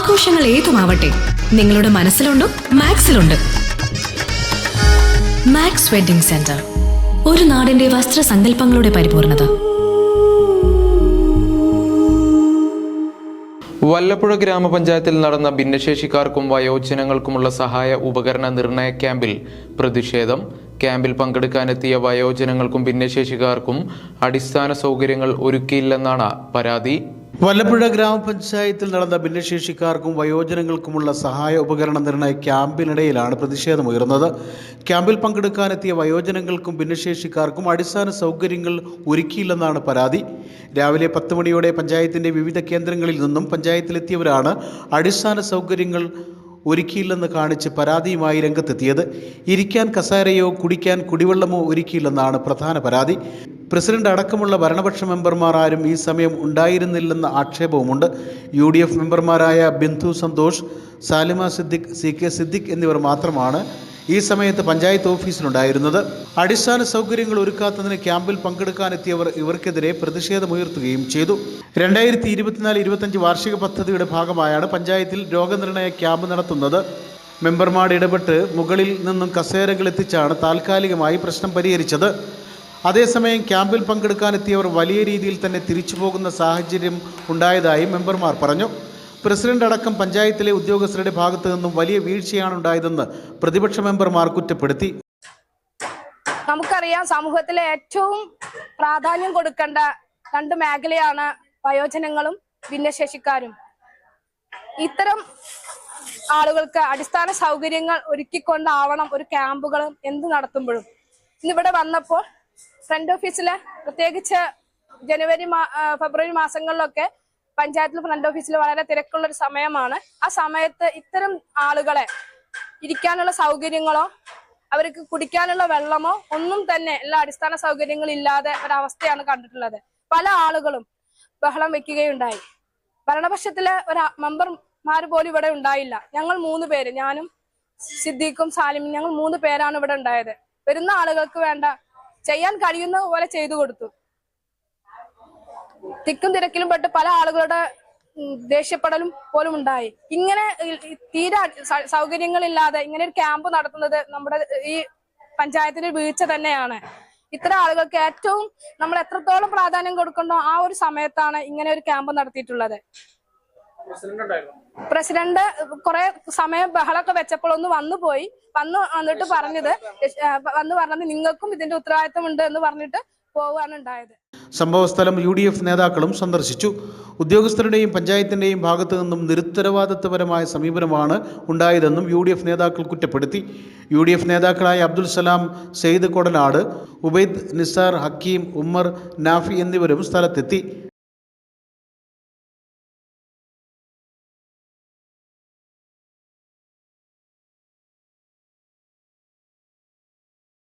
ആഘോഷങ്ങൾ ഏതുമാവട്ടെ നിങ്ങളുടെ മനസ്സിലുണ്ടോ മാക്സിലുണ്ട്. മാക്സ് വെഡിംഗ് സെന്റർ ഒരു നാടിന്റെ വസ്ത്രസങ്കല്പങ്ങളുടെ പരിപൂർണത. വല്ലപ്പുഴ ഗ്രാമപഞ്ചായത്തിൽ നടന്ന ഭിന്നശേഷിക്കാർക്കും വയോജനങ്ങൾക്കുമുള്ള സഹായ ഉപകരണ നിർണയ ക്യാമ്പിൽ പ്രതിഷേധം. ക്യാമ്പിൽ പങ്കെടുക്കാനെത്തിയ വയോജനങ്ങൾക്കും ഭിന്നശേഷിക്കാർക്കും അടിസ്ഥാന സൗകര്യങ്ങൾ ഒരുക്കിയില്ലെന്നാണ് പരാതി. വല്ലപ്പുഴ ഗ്രാമപഞ്ചായത്തിൽ നടന്ന ഭിന്നശേഷിക്കാർക്കും വയോജനങ്ങൾക്കുമുള്ള സഹായ ഉപകരണ നിർണയ ക്യാമ്പിനിടയിലാണ് പ്രതിഷേധമുയർന്നത് ക്യാമ്പിൽ പങ്കെടുക്കാനെത്തിയ വയോജനങ്ങൾക്കും ഭിന്നശേഷിക്കാർക്കും അടിസ്ഥാന സൗകര്യങ്ങൾ ഒരുക്കിയില്ലെന്നാണ് പരാതി. രാവിലെ പത്ത് മണിയോടെ പഞ്ചായത്തിന്റെ വിവിധ കേന്ദ്രങ്ങളിൽ നിന്നും പഞ്ചായത്തിലെത്തിയവരാണ് അടിസ്ഥാന സൗകര്യങ്ങൾ ഒരുക്കിയില്ലെന്ന് കാണിച്ച് പരാതിയുമായി രംഗത്തെത്തിയത്. ഇരിക്കാൻ കസാരയോ കുടിക്കാൻ കുടിവെള്ളമോ ഒരുക്കിയില്ലെന്നാണ് പ്രധാന പരാതി. പ്രസിഡന്റ് അടക്കമുള്ള ഭരണപക്ഷ മെമ്പർമാർ ആരും ഈ സമയം ഉണ്ടായിരുന്നില്ലെന്ന ആക്ഷേപവുമുണ്ട്. യു ഡി എഫ് മെമ്പർമാരായ ബിന്ദു സന്തോഷ് സാലിമ സിദ്ദിഖ് സി കെ സിദ്ദിഖ് എന്നിവർ മാത്രമാണ് ഈ സമയത്ത് പഞ്ചായത്ത് ഓഫീസിലുണ്ടായിരുന്നത് അടിസ്ഥാന സൗകര്യങ്ങൾ ഒരുക്കാത്തതിന് ക്യാമ്പിൽ പങ്കെടുക്കാനെത്തിയവർ ഇവർക്കെതിരെ പ്രതിഷേധമുയർത്തുകയും ചെയ്തു. രണ്ടായിരത്തി ഇരുപത്തിനാല് ഇരുപത്തഞ്ച് വാർഷിക പദ്ധതിയുടെ ഭാഗമായാണ് പഞ്ചായത്തിൽ രോഗനിർണയ ക്യാമ്പ് നടത്തുന്നത്. മെമ്പർമാർ ഇടപെട്ട് മുകളിൽ നിന്നും കസേരകൾ എത്തിച്ചാണ് താൽക്കാലികമായി പ്രശ്നം പരിഹരിച്ചത്. അതേസമയം ക്യാമ്പിൽ പങ്കെടുക്കാനെത്തിയവർ വലിയ രീതിയിൽ തന്നെ തിരിച്ചു പോകുന്ന സാഹചര്യം ഉണ്ടായതായി മെമ്പർമാർ പറഞ്ഞു. പ്രസിഡന്റ് അടക്കം പഞ്ചായത്തിലെ ഉദ്യോഗസ്ഥരുടെ ഭാഗത്തു നിന്നും വലിയ വീഴ്ചയാണ് ഉണ്ടായതെന്ന് പ്രതിപക്ഷ മെമ്പർമാർ കുറ്റപ്പെടുത്തി. നമുക്കറിയാം സമൂഹത്തിലെ ഏറ്റവും പ്രാധാന്യം കൊടുക്കേണ്ട രണ്ട് മേഖലയാണ് വയോജനങ്ങളും ഭിന്നശേഷിക്കാരും. ഇത്തരം ആളുകൾക്ക് അടിസ്ഥാന സൗകര്യങ്ങൾ ഒരുക്കിക്കൊണ്ടാവണം ഒരു ക്യാമ്പുകളും എന്ത് നടത്തുമ്പോഴും. ഇന്നിവിടെ വന്നപ്പോൾ ഫ്രണ്ട് ഓഫീസിലെ പ്രത്യേകിച്ച് ജനുവരി ഫെബ്രുവരി മാസങ്ങളിലൊക്കെ പഞ്ചായത്തിൽ ഫ്രണ്ട് ഓഫീസിൽ വളരെ തിരക്കുള്ള ഒരു സമയമാണ്. ആ സമയത്ത് ഇത്തരം ആളുകളെ ഇരിക്കാനുള്ള സൗകര്യങ്ങളോ അവർക്ക് കുടിക്കാനുള്ള വെള്ളമോ ഒന്നും തന്നെ എല്ലാ അടിസ്ഥാന സൗകര്യങ്ങളും ഇല്ലാതെ ഒരവസ്ഥയാണ് കണ്ടിട്ടുള്ളത്. പല ആളുകളും ബഹളം വെക്കുകയുണ്ടായി. ഭരണപക്ഷത്തിലെ ഒരു മെമ്പർമാർ പോലും ഇവിടെ ഉണ്ടായില്ല. ഞങ്ങൾ മൂന്ന് പേര് ഞാനും സിദ്ദീഖും സാലിമും ഞങ്ങൾ മൂന്ന് പേരാണ് ഇവിടെ ഉണ്ടായത്. വരുന്ന ആളുകൾക്ക് വേണ്ട ചെയ്യാൻ കഴിയുന്ന പോലെ ചെയ്തു കൊടുത്തു. തിക്കും തിരക്കിലും പെട്ട് പല ആളുകളുടെ ദേഷ്യപ്പെടലും പോലും ഉണ്ടായി. ഇങ്ങനെ തീരെ സൗകര്യങ്ങളില്ലാതെ ഇങ്ങനെ ഒരു ക്യാമ്പ് നടത്തുന്നത് നമ്മുടെ ഈ പഞ്ചായത്തിന്റെ വീഴ്ച തന്നെയാണ്. ഇത്ര ആളുകൾക്ക് ഏറ്റവും നമ്മൾ എത്രത്തോളം പ്രാധാന്യം കൊടുക്കണ്ടോ ആ ഒരു സമയത്താണ് ഇങ്ങനെ ഒരു ക്യാമ്പ് നടത്തിയിട്ടുള്ളത്. പ്രസിഡന്റ് കുറെ സമയം ബഹളൊക്കെ വെച്ചപ്പോൾ ഒന്ന് വന്നു പോയി. വന്നു വന്നിട്ട് പറഞ്ഞത് വന്നു പറഞ്ഞത് നിങ്ങൾക്കും ഇതിന്റെ ഉത്തരവാദിത്തമുണ്ട് എന്ന് പറഞ്ഞിട്ട് പോവുകയാണ് ഉണ്ടായത്. സംഭവസ്ഥലം യു ഡി എഫ് നേതാക്കളും സന്ദർശിച്ചു. ഉദ്യോഗസ്ഥരുടെയും പഞ്ചായത്തിന്റെയും ഭാഗത്തു നിന്നും നിരുത്തരവാദിത്വപരമായ സമീപനമാണ് ഉണ്ടായതെന്നും യു ഡി എഫ് നേതാക്കൾ കുറ്റപ്പെടുത്തി. യു ഡി എഫ് നേതാക്കളായ അബ്ദുൽ സലാം സെയ്ദ് കൊടനാട് ഉബൈദ് നിസാർ ഹക്കീം ഉമ്മർ നാഫി എന്നിവരും സ്ഥലത്തെത്തി.